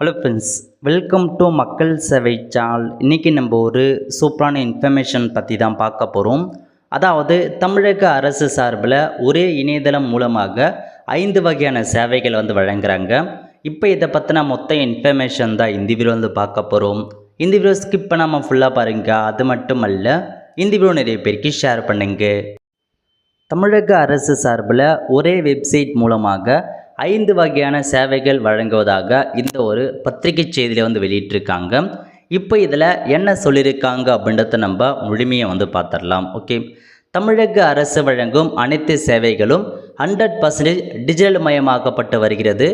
Hello friends welcome to மக்கள் சேவை channel இன்றைக்கி நம்ம ஒரு சூப்பரான இன்ஃபர்மேஷன் பற்றி தான் பார்க்க போகிறோம் அதாவது தமிழக அரசு சார்பில் ஒரே இணையதளம் மூலமாக ஐந்து வகையான சேவைகள் வந்து வழங்குறாங்க. இப்போ இதை பற்றின மொத்த இன்ஃபர்மேஷன் தான் இந்த வீடியோ வந்து பார்க்க போகிறோம் இந்த வீடியோ ஸ்கிப் பண்ணாமல் ஃபுல்லாக பாருங்கள் அது மட்டும் அல்ல இந்த வீடியோ நிறைய பேருக்கு ஷேர் பண்ணுங்கள் தமிழக அரசு சார்பில் ஒரே வெப்சைட் மூலமாக ஐந்து வகையான சேவைகள் வழங்குவதாக இந்த ஒரு பத்திரிகை செய்தியில் வந்து வெளியிட்டிருக்காங்க. இப்போ இதில் என்ன சொல்லியிருக்காங்க அப்படின்றத நம்ம முழுமையை வந்து பார்த்துடலாம். ஓகே. தமிழக அரசு வழங்கும் அனைத்து சேவைகளும் ஹண்ட்ரட் பர்சன்டேஜ் டிஜிட்டல் மயமாக்கப்பட்டு வருகிறது.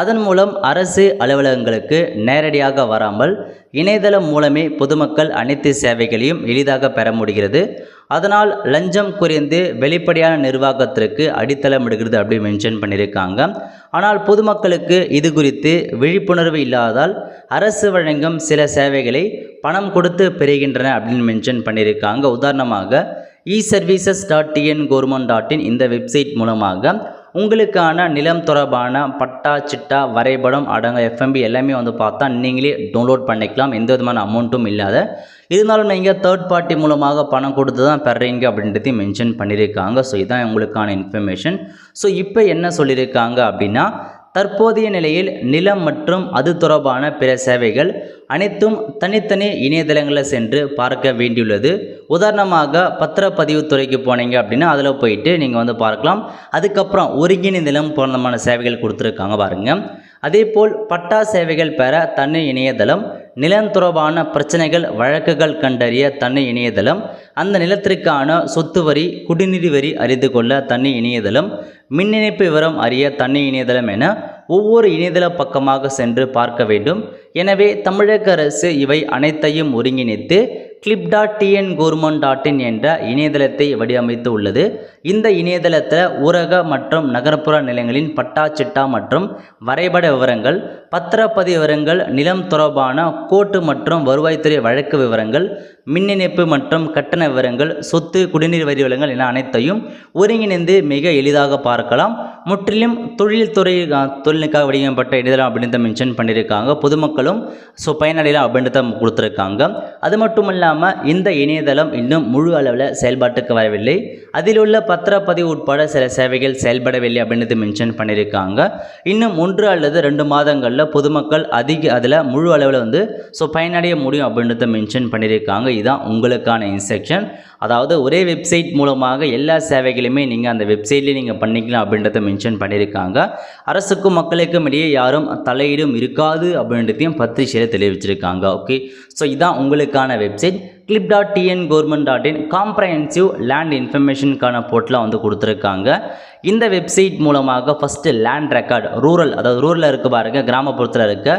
அதன் மூலம் அரசு அலுவலகங்களுக்கு நேரடியாக வராமல் இணையதளம் மூலமே பொதுமக்கள் அனைத்து சேவைகளையும் எளிதாக பெற முடிகிறது. அதனால் லஞ்சம் குறைந்து வெளிப்படையான நிர்வாகத்திற்கு அடித்தளமிடுகிறது அப்படி மென்ஷன் பண்ணியிருக்காங்க. ஆனால் பொதுமக்களுக்கு இது குறித்து விழிப்புணர்வு இல்லாததால் அரசு வழங்கும் சில சேவைகளை பணம் கொடுத்து பெறுகின்றன அப்படின்னு மென்ஷன் பண்ணியிருக்காங்க. உதாரணமாக e services dot T N government dot in இந்த வெப்சைட் மூலமாக உங்களுக்கான நிலம் தொடர்பான பட்டா சிட்டா வரைபடம் அடங்க எஃப்எம்பி எல்லாமே வந்து பார்த்தா நீங்களே டவுன்லோட் பண்ணிக்கலாம். எந்த விதமான அமௌண்ட்டும் இல்லாத. இருந்தாலும் நீங்கள் தேர்ட் பார்ட்டி மூலமாக பணம் கொடுத்து தான் பெறீங்க அப்படின்றதையும் மென்ஷன் பண்ணியிருக்காங்க. ஸோ இதுதான் உங்களுக்கான இன்ஃபர்மேஷன் ஸோ இப்போ என்ன சொல்லியிருக்காங்க அப்படின்னா தற்போதைய நிலையில் நிலம் மற்றும் அது தொடர்பான பிற சேவைகள் அனைத்தும் தனித்தனி இணையதளங்களில் சென்று பார்க்க வேண்டியுள்ளது. உதாரணமாக பத்திரப்பதிவு துறைக்கு போனீங்க அப்படின்னா அதில் போயிட்டு நீங்கள் வந்து பார்க்கலாம். அதுக்கப்புறம் ஒருங்கிணைந்த நிலம் போன்றமான சேவைகள் கொடுத்துருக்காங்க பாருங்கள் அதேபோல் பட்டா சேவைகள் பெற தனி இணையதளம் நிலம் தொடர்பான பிரச்சனைகள் வழக்குகள் கண்டறிய தனி இணையதளம் அந்த நிலத்திற்கான சொத்து வரி குடிநீர் வரி அறிந்து கொள்ள தனி இணையதளம் மின் இணைப்பு விவரம் அறிய தனி இணையதளம் என ஒவ்வொரு இணையதள பக்கமாக சென்று பார்க்க வேண்டும். எனவே தமிழக அரசு இவை அனைத்தையும் ஒருங்கிணைத்து clip dot T N government dot in என்ற இணையதளத்தை வடிவமைத்து உள்ளது. இந்த இணையதளத்தில் ஊரக மற்றும் நகர்ப்புற நிலங்களின் பட்டா சிட்டா மற்றும் வரைபட விவரங்கள் பத்திரப்பதிவு விவரங்கள் நிலம் தொடர்பான கோட்டு மற்றும் வருவாய்த்துறை வழக்கு விவரங்கள் மின் இணைப்பு மற்றும் கட்டண விவரங்கள் சொத்து குடிநீர் வரி விவரங்கள் என அனைத்தையும் ஒருங்கிணைந்து மிக எளிதாக பார்க்கலாம். முற்றிலும் தொழில்துறை தொழிலுக்காக வடிவமைப்பட்ட இணையதளம் அப்படின்றத மென்ஷன் பண்ணியிருக்காங்க. பொதுமக்களும் ஸோ பயனடையலாம் அப்படின்றத கொடுத்துருக்காங்க. அது மட்டும் இல்லாமல் இந்த இணையதளம் இன்னும் முழு அளவில் செயல்பாட்டுக்கு வரவில்லை. அதில் உள்ள பத்திரப்பதிவு உட்பட சில சேவைகள் செயல்படவில்லை அப்படின்றது மென்ஷன் பண்ணியிருக்காங்க. இன்னும் ஒன்று அல்லது ரெண்டு மாதங்களில் பொதுமக்கள் அதிக அதில் முழு அளவில் வந்து ஸோ பயனடைய முடியும் அப்படின்றத மென்ஷன் பண்ணியிருக்காங்க. இதுதான் உங்களுக்கான இன்ஸ்ட்ரக்ஷன் அதாவது ஒரே வெப்சைட் மூலமாக எல்லா சேவைகளையுமே நீங்கள் அந்த வெப்சைட்லேயே நீங்கள் பண்ணிக்கலாம் அப்படின்றத மென்ஷன் பண்ணியிருக்காங்க. அரசுக்கும் மக்களுக்கும் இடையே யாரும் தலையீடும் இருக்காது அப்படின்றதையும் பத்திரிகையில் தெரிவிச்சிருக்காங்க ஓகே ஸோ இதுதான் உங்களுக்கான website clip dot T N government dot in comprehensive land இன்ஃபர்மேஷனுக்கான போர்ட்டலாக வந்து கொடுத்துருக்காங்க. இந்த வெப்சைட் மூலமாக ஃபஸ்ட்டு லேண்ட் ரெக்கார்ட் ரூரல் அதாவது ரூரலில் இருக்க பாருங்க கிராமப்புறத்தில் இருக்க.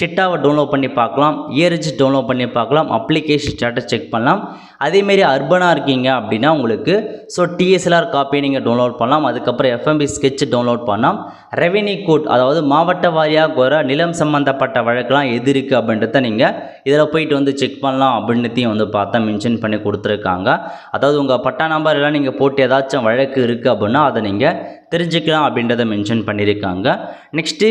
சிட்டாவை டவுன்லோட் பண்ணி பார்க்கலாம் இயரிஜ் டவுன்லோட் பண்ணி பார்க்கலாம் அப்ளிகேஷன் ஸ்டேட்டஸ் செக் பண்ணலாம். அதேமாரி அர்பனாக இருக்கீங்க அப்படின்னா உங்களுக்கு so D S L R copy நீங்கள் டவுன்லோட் பண்ணலாம். அதுக்கப்புறம் F M B sketch download பண்ணலாம். ரெவென்யூ கோட் அதாவது மாவட்ட வாரியாக வர நிலம் சம்மந்தப்பட்ட வழக்கெலாம் எது இருக்குது அப்படின்றத நீங்கள் இதில் போயிட்டு வந்து செக் பண்ணலாம் அப்படின்றதையும் வந்து பார்த்தா மென்ஷன் பண்ணி கொடுத்துருக்காங்க. அதாவது உங்கள் பட்டா நம்பர் எல்லாம் நீங்கள் போட்டு ஏதாச்சும் வழக்கு இருக்குது அப்படின்னா அதை நீங்கள் தெரிஞ்சுக்கலாம் அப்படின்றத மென்ஷன் பண்ணியிருக்காங்க. நெக்ஸ்ட்டு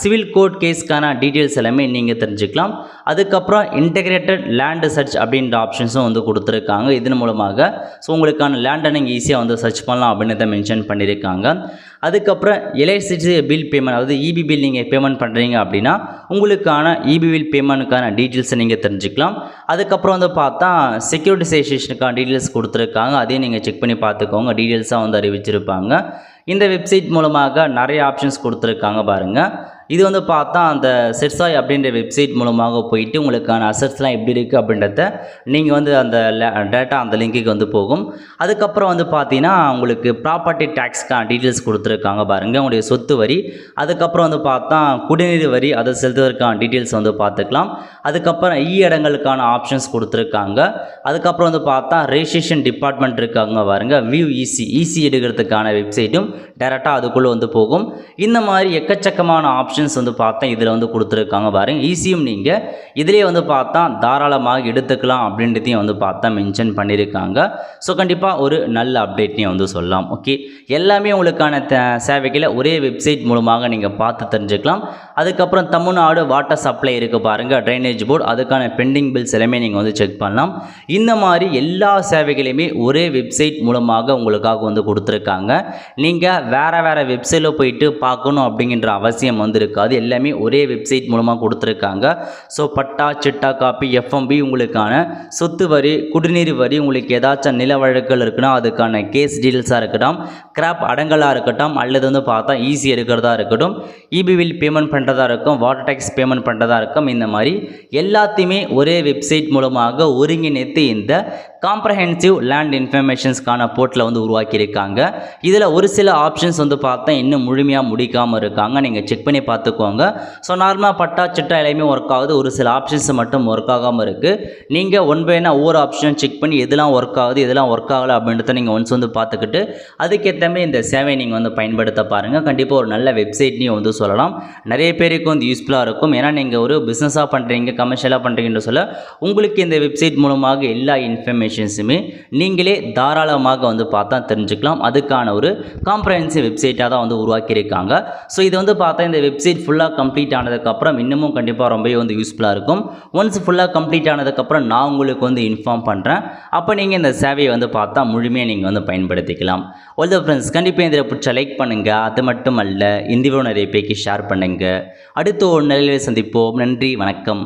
சிவில் கோர்ட் கேஸ்க்கான டீட்டெயில்ஸ் எல்லாமே நீங்கள் தெரிஞ்சுக்கலாம். அதுக்கப்புறம் இன்டெகிரேட்டட் லேண்டு சர்ச் அப்படின்ற ஆப்ஷன்ஸும் வந்து கொடுத்துருக்காங்க. இதன் மூலமாக ஸோ உங்களுக்கான லேண்டை நீங்கள் ஈஸியாக வந்து சர்ச் பண்ணலாம் அப்படின்றத மென்ஷன் பண்ணியிருக்காங்க. அதுக்கப்புறம் எலக்ட்ரிசிட்டி பில் பேமெண்ட் அதாவது இபி பில் நீங்கள் பேமெண்ட் பண்ணுறீங்க அப்படின்னா உங்களுக்கான இபி பில் பேமெண்ட்டுக்கான டீட்டெயில்ஸை நீங்கள் தெரிஞ்சுக்கலாம். அதுக்கப்புறம் வந்து பார்த்தா செக்யூரிட்டிசேஷனுக்கான டீட்டெயில்ஸ் கொடுத்துருக்காங்க. அதையும் நீங்கள் செக் பண்ணி பார்த்துக்கோங்க. டீட்டெயில்ஸாக வந்து அறிவிச்சிருப்பாங்க. இந்த வெப்சைட் மூலமாக நிறைய ஆப்ஷன்ஸ் கொடுத்துருக்காங்க பாருங்கள் இது வந்து பார்த்தா அந்த செட்ஸாய் அப்படின்ற வெப்சைட் மூலமாக போயிட்டு உங்களுக்கான அசட்ஸ்லாம் எப்படி இருக்குது அப்படின்றத நீங்கள் வந்து அந்த டேட்டா அந்த லிங்க்குக்கு வந்து போகும். அதுக்கப்புறம் வந்து பார்த்தீங்கன்னா உங்களுக்கு ப்ராப்பர்ட்டி டேக்ஸ்க்கான டீட்டெயில்ஸ் கொடுத்துருக்காங்க பாருங்கள் உங்களுடைய சொத்து வரி அதுக்கப்புறம் வந்து பார்த்தா குடிநீர் வரி அதை செலுத்துவதற்கான டீட்டெயில்ஸ் வந்து பார்த்துக்கலாம். அதுக்கப்புறம் இ இடங்களுக்கான ஆப்ஷன்ஸ் கொடுத்துருக்காங்க. அதுக்கப்புறம் வந்து பார்த்தா ரெஜிஸ்ட்ரேஷன் டிபார்ட்மெண்ட் இருக்காங்க பாருங்க. வியூ இசி ஈசி எடுக்கிறதுக்கான வெப்சைட்டும் டேரெக்டாக அதுக்குள்ளே வந்து போகும். இந்த மாதிரி எக்கச்சக்கமான ஆப்ஷன்ஸ் ஆப்ஷன்ஸ் வந்து பார்த்தா இதில் வந்து கொடுத்துருக்காங்க பாருங்க. ஈஸியும் நீங்கள் இதிலே வந்து பார்த்தா தாராளமாக எடுத்துக்கலாம் அப்படின்றதையும் வந்து பார்த்தா மென்ஷன் பண்ணியிருக்காங்க ஸோ கண்டிப்பாக ஒரு நல்ல அப்டேட்னையும் வந்து சொல்லலாம். ஓகே எல்லாமே உங்களுக்கான த சேவைகளை ஒரே வெப்சைட் மூலமாக நீங்கள் பார்த்து தெரிஞ்சுக்கலாம். அதுக்கப்புறம் தமிழ்நாடு வாட்டர் சப்ளை இருக்குது பாருங்கள் ட்ரைனேஜ் போர்டு அதுக்கான பெண்டிங் பில்ஸ் எல்லாமே நீங்கள் வந்து செக் பண்ணலாம். இந்த மாதிரி எல்லா சேவைகளையுமே ஒரே வெப்சைட் மூலமாக உங்களுக்காக வந்து கொடுத்துருக்காங்க. நீங்கள் வேறு வேறு வெப்சைட்டில் போயிட்டு பார்க்கணும் அப்படிங்கிற அவசியம் வந்து இருக்காது. எல்லாமே ஒரே வெப்சைட் மூலமாக கொடுத்துருக்காங்க. So patta chitta copy FMB உங்களுக்கான சொத்து வரி குடிநீர் வரி உங்களுக்கு ஏதாச்சும் நில வழக்குகள் இருக்குன்னா அதுக்கான கேஸ் டீட்டெயில்ஸாக இருக்கட்டும் கிராப் அடங்கலாக இருக்கட்டும் அல்லது வந்து பார்த்தா ஈஸி எடுக்கிறதா இருக்கட்டும் இபி பில் பேமெண்ட் பண்ணுறதா இருக்கும் வாட்டர் டேக்ஸ் பேமெண்ட் பண்ணுறதா இருக்கும் இந்த மாதிரி எல்லாத்தையுமே ஒரே வெப்சைட் மூலமாக ஒருங்கிணைத்து இந்த காம்ப்ரஹென்சிவ் லேண்ட் இன்ஃபர்மேஷன்ஸ்க்கான போர்ட்டில் வந்து உருவாக்கியிருக்காங்க. இதில் ஒரு சில ஆப்ஷன்ஸ் வந்து பார்த்தா இன்னும் முழுமையாக முடிக்காமல் இருக்காங்க. நீங்கள் செக் பண்ணி பார்த்துக்கோங்க. ஸோ நார்மலாக பட்டா சிட்டா எல்லாமே ஒர்க் ஆகுது. ஒரு சில ஆப்ஷன்ஸ் மட்டும் ஒர்க் ஆகாமல் இருக்குது நீங்கள் ஒன் பைனா ஒவ்வொரு ஆப்ஷனும் செக் பண்ணி எதெல்லாம் ஒர்க் ஆகுது எதெல்லாம் ஒர்க் ஆகலை அப்படின்றத நீங்கள் ஒன்ஸ் வந்து பார்த்துக்கிட்டு அதுக்கேற்ற மாதிரி இந்த சேவையை நீங்கள் வந்து பயன்படுத்த பாருங்கள் கண்டிப்பாக ஒரு நல்ல வெப்சைட்னையும் வந்து சொல்லலாம். நிறைய பேருக்கு வந்து யூஸ்ஃபுல்லாக இருக்கும். ஏன்னா நீங்கள் ஒரு பிஸ்னஸாக பண்ணுறீங்க கமர்ஷியலாக பண்ணுறீங்கன்னு சொல்ல உங்களுக்கு இந்த வெப்சைட் மூலமாக எல்லா இன்ஃபர்மேஷன்ஸுமே நீங்களே தாராளமாக வந்து பார்த்தா தெரிஞ்சுக்கலாம். அதுக்கான ஒரு காம்ப்ரஹென்சிவ் வெப்சைட்டாக தான் வந்து உருவாக்கியிருக்காங்க. ஸோ இது வந்து பார்த்தா இந்த வெப்சைட் ஃபுல்லாக கம்ப்ளீட் ஆனதுக்கப்புறம் இன்னமும் கண்டிப்பாக ரொம்பவே வந்து யூஸ்ஃபுல்லாக இருக்கும். ஒன்ஸ் ஃபுல்லாக கம்ப்ளீட் ஆனதுக்கப்புறம் நான் உங்களுக்கு வந்து இன்ஃபார்ம் பண்ணுறேன் அப்போ நீங்கள் இந்த சேவையை வந்து பார்த்தா முழுமையாக நீங்கள் வந்து பயன்படுத்திக்கலாம். ஒல்த ஃப்ரெண்ட்ஸ் கண்டிப்பாக இதில் பிடிச்ச லைக் பண்ணுங்கள் அது மட்டும் அல்ல இந்த நிறைய பேருக்கு ஷேர் பண்ணுங்கள் அடுத்த ஒரு நிலையில் சந்திப்போம். நன்றி வணக்கம்.